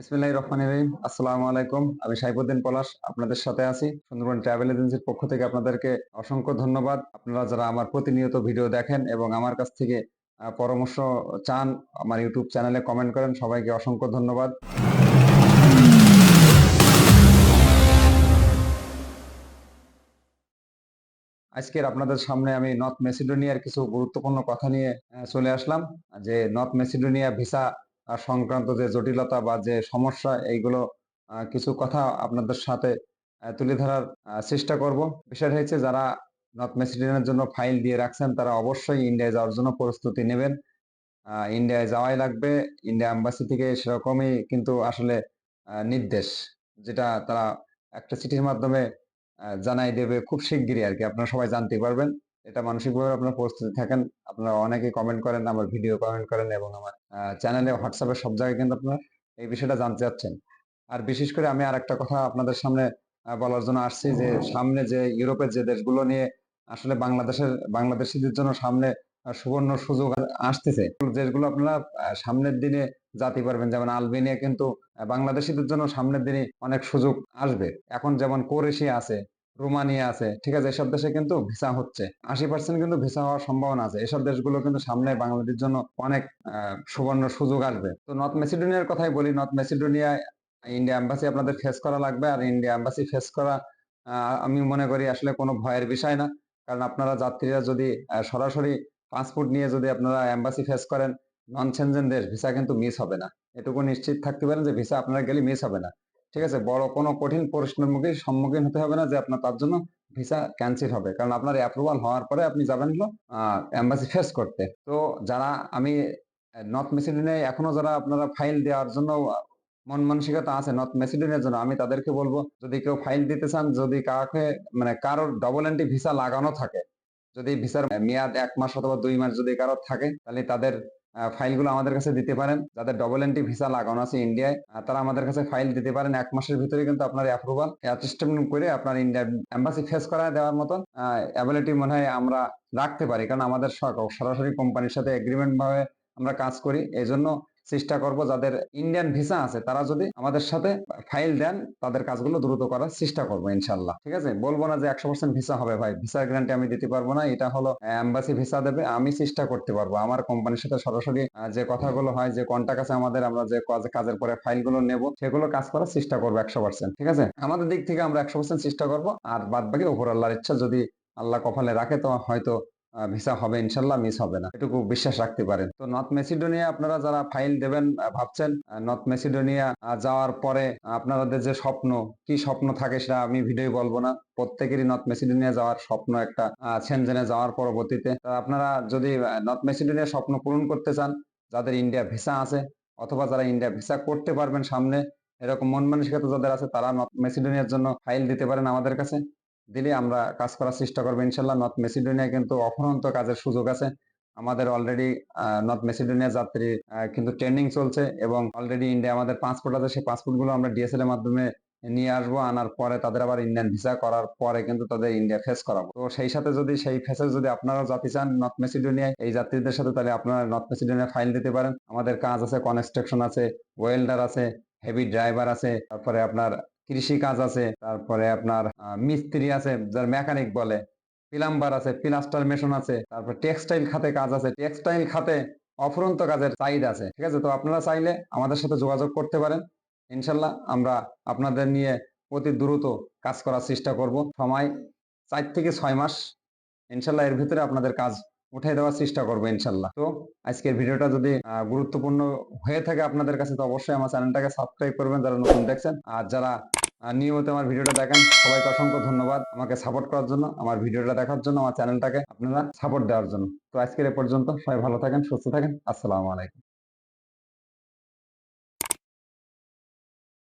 ইসমিল্লাহ রহমান রহিম। আসসালামু আলাইকুম। আমি সাইফুদ্দিন পলাশ, আপনাদের সাথে আছি। সুন্দরবন ট্রাভেল এজেন্সির পক্ষ থেকে আপনাদেরকে অসংখ্য ধন্যবাদ। আপনারা যারা আমার প্রতিনিয়ত ভিডিও দেখেন এবং আমার কাছ থেকে পরামর্শ চান, আমার ইউটিউব চ্যানেলে কমেন্ট করেন, সবাইকে অসংখ্য ধন্যবাদ। আজকের আপনাদের সামনে আমি নর্থ মেসিডোনিয়ার কিছু গুরুত্বপূর্ণ কথা নিয়ে চলে আসলাম। যে নর্থ মেসিডোনিয়া ভিসা সংক্রান্ত যে জটিলতা বা যে সমস্যা, এইগুলো কিছু কথা আপনাদের সাথে তুলে ধরার চেষ্টা করব। বিষয়টা হচ্ছে যারা নর্থ মেসিডোনিয়ার জন্য ফাইল দিয়ে রাখছেন, তারা অবশ্যই ইন্ডিয়ায় যাওয়ার জন্য প্রস্তুতি নেবেন। ইন্ডিয়ায় যাওয়াই লাগবে। ইন্ডিয়া এম্বাসি থেকে সেরকমই কিন্তু আসলে নির্দেশ, যেটা তারা একটা চিঠির মাধ্যমে জানাই দেবে খুব শিগগিরই আর কি আপনারা সবাই জানতে পারবেন। এটা মানসিকভাবে আপনারা প্রস্তুতি থাকেন। আপনারা অনেকে কমেন্ট করেন, আমার ভিডিও কমেন্ট করেন এবং আমার চ্যানেলে হোয়াটসঅ্যাপে সব জায়গায় কিন্তু আপনারা এই বিষয়টা জানতে চাচ্ছেন। আর বিশেষ করে আমি আর একটা কথা আপনাদের সামনে বলার জন্য আসছি যে সামনে যে ইউরোপের যে দেশগুলো নিয়ে আসলে বাংলাদেশের, বাংলাদেশিদের জন্য সামনে সুবর্ণ সুযোগ আসতেছে দেশগুলো আপনারা সামনের দিনে জাতি পারবেন। যেমন আলবেনিয়া কিন্তু বাংলাদেশিদের জন্য সামনের দিনে অনেক সুযোগ আসবে। এখন যেমন ক্রোয়েশিয়া আছে রোমানিয়া আছে, ঠিক আছে? এসব দেশে কিন্তু ভিসা হচ্ছে। আশি পার্সেন্ট কিন্তু ভিসা হওয়ার সম্ভাবনা আছে। এসব দেশগুলো কিন্তু সামনে বাংলাদেশের জন্য অনেক সুবর্ণ সুযোগ আসবে। তো নর্থ মেসিডোনিয়ার কথাই বলি, নর্থ মেসিডোনিয়া, ইন্ডিয়া এম্বাসি আপনাদের ফেস করা লাগবে। আর ইন্ডিয়া এম্বাসি ফেস করা আমি মনে করি আসলে কোনো ভয়ের বিষয় না। কারণ আপনারা যাত্রীরা যদি সরাসরি পাসপোর্ট নিয়ে যদি আপনারা এম্বাসি ফেস করেন নন সেনজেন দেশ ভিসা কিন্তু মিস হবে না। এটুকু নিশ্চিত থাকতে পারেন যে ভিসা আপনারা গেলে মিস হবে না। ঠিক আছে? বড় কোনো কঠিন প্রশ্নের মুখে সম্মুখীন হতে হবে না যে আপনার তার জন্য ভিসা ক্যান্সেল হবে। কারণ আপনার অ্যাপ্রুভাল হওয়ার পরে আপনি যাবেন হলো এম্বাসি ফেস করতে। তো যারা আমি নর্থ মেসিডোনিয়ায় এখনও যারা আপনারা ফাইল দেওয়ার জন্য মন মানসিকতা আছে নর্থ মেসিডোনিয়ার জন্য, আমি তাদেরকে বলব, যদি কেউ ফাইল দিতে চান, যদি কাউকে মানে কারোর ডবল এন্ট্রি ভিসা লাগানো থাকে, যদি ভিসার মেয়াদ এক মাস অথবা দুই মাস যদি কারোর থাকে, তাহলে তাদের ফাইলগুলো আমাদের কাছে দিতে পারেন। যাদের ডবল এন্ট্রি ভিসা লাগানো আছে ইন্ডিয়ায় তারা আমাদের কাছে ফাইল দিতে পারেন। এক মাসের ভিতরে কিন্তু আপনার অ্যাপ্রুভাল অ্যাটেস্টমেন্ট করে আপনার ইন্ডিয়ার এম্বাসি ফেস করা দেওয়ার মতন অ্যাবিলিটি মনে হয় আমরা রাখতে পারি। কারণ আমাদের সর- সরাসরি কোম্পানির সাথে এগ্রিমেন্ট ভাবে আমরা কাজ করি। এই জন্য চেষ্টা করব যাদের ইন্ডিয়ান ভিসা আছে, তারা যদি আমাদের সাথে ফাইল দেন, তাদের কাজগুলো দ্রুত করার চেষ্টা করব ইনশাল্লাহ ঠিক আছে? বলব না যে একশো পার্সেন্ট ভিসা হবে ভাই। ভিসার গ্যারান্টি আমি দিতে পারব না, এটা হলো এম্বাসি ভিসা দেবে, আমি চেষ্টা করতে পারব। আমার কোম্পানির সাথে সরাসরি যে কথাগুলো হয়, যে কন্টাক্ট আছে আমাদের, আমরা যে কাজের পরে ফাইলগুলো নেব, সেগুলো কাজ করার চেষ্টা করব একশো পার্সেন্ট ঠিক আছে? আমাদের দিক থেকে আমরা একশো পার্সেন্ট চেষ্টা করব, আর বাদ বাকি উপর আল্লাহর ইচ্ছা যদি আল্লাহ কপালে রাখে, তো হয়তো ভিসা হবে, ইনশাল্লাহ মিস হবে না। এটুকু বিশ্বাস রাখতে পারেন। তো নর্থ মেসিডোনিয়া আপনারা যারা ফাইল দেবেন ভাবছেন নর্থ মেসিডোনিয়া যাওয়ার পরে আপনাদের যে স্বপ্ন, কি স্বপ্ন থাকে সেটা আমি ভিডিও বলব না। প্রত্যেকেরই নর্থ মেসিডোনিয়া যাওয়ার স্বপ্ন একটা সেনজেনে যাওয়ার পরবর্তীতে। আপনারা যদি নর্থ মেসিডোনিয়া স্বপ্ন পূরণ করতে চান, যাদের ইন্ডিয়া ভিসা আছে, অথবা যারা ইন্ডিয়া ভিসা করতে পারবেন সামনে, এরকম মন মানসিকতা যাদের আছে, তারা নর্থ মেসিডোনিয়ার জন্য ফাইল দিতে পারেন আমাদের কাছে। দিলে আমরা কাজ করার চেষ্টা করব, ইনশাল্লাহ। নর্থ মেসিডোনিয়া কিন্তু অফুরন্ত কাজের সুযোগ আছে। আমাদের অলরেডি নর্থ মেসিডোনিয়া যাত্রী কিন্তু ট্রেনিং চলছে এবং অলরেডি ইন্ডিয়া আমাদের পাসপোর্ট আছে। সেই পাসপোর্টগুলো আমরা ডিএসএল এর মাধ্যমে নিয়ে আসব। আনার পরে তাদের আবার ইন্ডিয়ান ভিসা করার পরে কিন্তু তাদের ইন্ডিয়া ফেস করাবো। তো সেই সাথে যদি, সেই ফেসে যদি আপনারা জাতি চান নর্থ মেসিডোনিয়ায় এই যাত্রীদের সাথে তাহলে আপনারা নর্থ মেসিডোনিয়া ফাইল দিতে পারেন। আমাদের কাজ আছে কনস্ট্রাকশন আছে ওয়েল্ডার আছে হেভি ড্রাইভার আছে। তারপরে আপনার কৃষি কাজ আছে, তারপরে আপনার মিস্ত্রি আছে, যার মেকানিক বলে প্লাম্বার আছে প্লাস্টার মেশন আছে, তারপর টেক্সটাইল খাতে কাজ আছে টেক্সটাইল খাতে অফুরন্ত কাজের চাহিদা আছে, ঠিক আছে? তো আপনারা চাইলে আমাদের সাথে যোগাযোগ করতে পারেন। ইনশাল্লাহ আমরা আপনাদের নিয়ে অতি দ্রুত কাজ করার চেষ্টা করব। সময় চার থেকে ছয় মাস, ইনশাল্লাহ এর ভিতরে আপনাদের কাজ উঠে দেওয়ার চেষ্টা করব, ইনশাল্লাহ। তো আজকের ভিডিওটা যদি গুরুত্বপূর্ণ হয়ে থাকে আপনাদের কাছে, তো অবশ্যই আমার চ্যানেলটাকে সাবস্ক্রাইব করবেন, যারা নতুন দেখছেন। আর যারা নিয়মিত আমার ভিডিওটা দেখেন, সবাইকে অসংখ্য ধন্যবাদ আমাকে সাপোর্ট করার জন্য, আমার ভিডিওটা দেখার জন্য, আমার চ্যানেলটাকে আপনারা সাপোর্ট দেওয়ার জন্য। তো আজকের এ পর্যন্ত সবাই ভালো থাকেন, সুস্থ থাকেন, আসসালামু আলাইকুম।